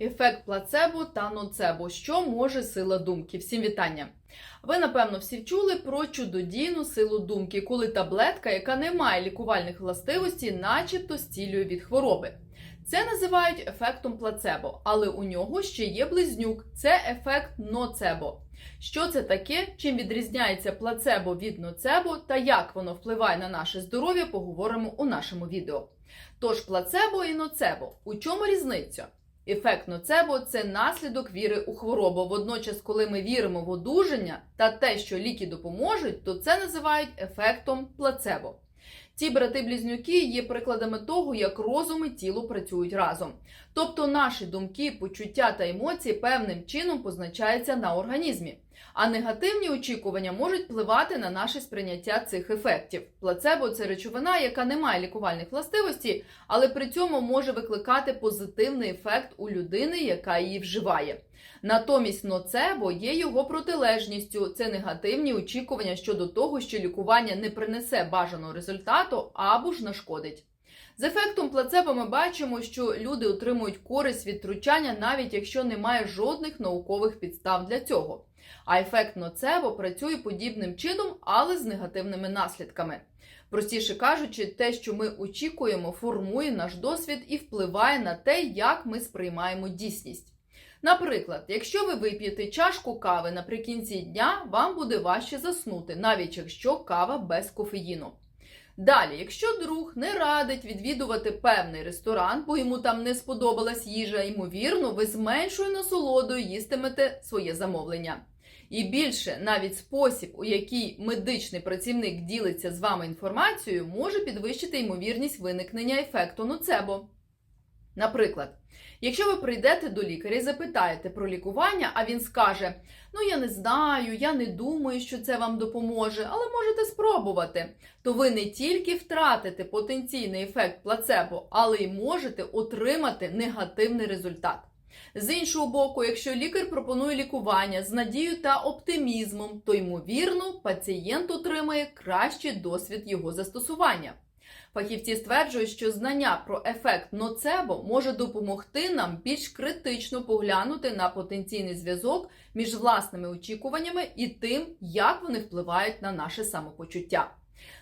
Ефект плацебо та ноцебо. Що може сила думки? Всім вітання! Ви, напевно, всі чули про чудодійну силу думки, коли таблетка, яка не має лікувальних властивостей, начебто зцілює від хвороби. Це називають ефектом плацебо, але у нього ще є близнюк це ефект ноцебо. Що це таке, чим відрізняється плацебо від ноцебо та як воно впливає на наше здоров'я, поговоримо у нашому відео. Тож плацебо і ноцебо. У чому різниця? Ефект ноцебо це наслідок віри у хворобу. Водночас, коли ми віримо в одужання та те, що ліки допоможуть, то це називають ефектом плацебо. Ці брати-близнюки є прикладами того, як розум і тіло працюють разом. Тобто наші думки, почуття та емоції певним чином позначаються на організмі. А негативні очікування можуть впливати на наше сприйняття цих ефектів. Плацебо це речовина, яка не має лікувальних властивостей, але при цьому може викликати позитивний ефект у людини, яка її вживає. Натомість ноцебо є його протилежністю. Це негативні очікування щодо того, що лікування не принесе бажаного результату або ж нашкодить. З ефектом плацебо ми бачимо, що люди отримують користь від втручання, навіть якщо немає жодних наукових підстав для цього. А ефект ноцебо працює подібним чином, але з негативними наслідками. Простіше кажучи, те, що ми очікуємо, формує наш досвід і впливає на те, як ми сприймаємо дійсність. Наприклад, якщо ви вип'єте чашку кави наприкінці дня, вам буде важче заснути, навіть якщо кава без кофеїну. Далі, якщо друг не радить відвідувати певний ресторан, бо йому там не сподобалась їжа, ймовірно, ви з меншою насолодою їстимете своє замовлення. І більше навіть спосіб, у який медичний працівник ділиться з вами інформацією, може підвищити ймовірність виникнення ефекту ноцебо. Наприклад, якщо ви прийдете до лікаря і запитаєте про лікування, а він скаже: Ну я не знаю, я не думаю, що це вам допоможе, але можете спробувати, то ви не тільки втратите потенційний ефект плацебо, але й можете отримати негативний результат. З іншого боку, якщо лікар пропонує лікування з надією та оптимізмом, то ймовірно пацієнт отримає кращий досвід його застосування. Фахівці стверджують, що знання про ефект ноцебо може допомогти нам більш критично поглянути на потенційний зв'язок між власними очікуваннями і тим, як вони впливають на наше самопочуття.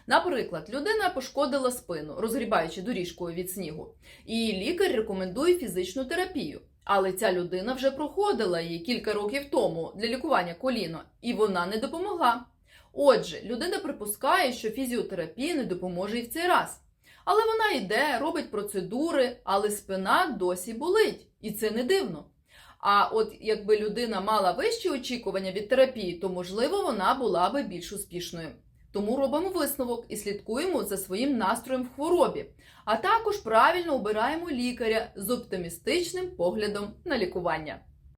Наприклад, людина пошкодила спину, розгрібаючи доріжкою від снігу, і лікар рекомендує фізичну терапію. Але ця людина вже проходила її кілька років тому для лікування коліна, і вона не допомогла. Отже, людина припускає, що фізіотерапія не допоможе і в цей раз. Але вона йде, робить процедури, але спина досі болить, і це не дивно. А от якби людина мала вищі очікування від терапії, то можливо вона була би більш успішною. Тому робимо висновок і слідкуємо за своїм настроєм в хворобі, а також правильно обираємо лікаря з оптимістичним поглядом на лікування.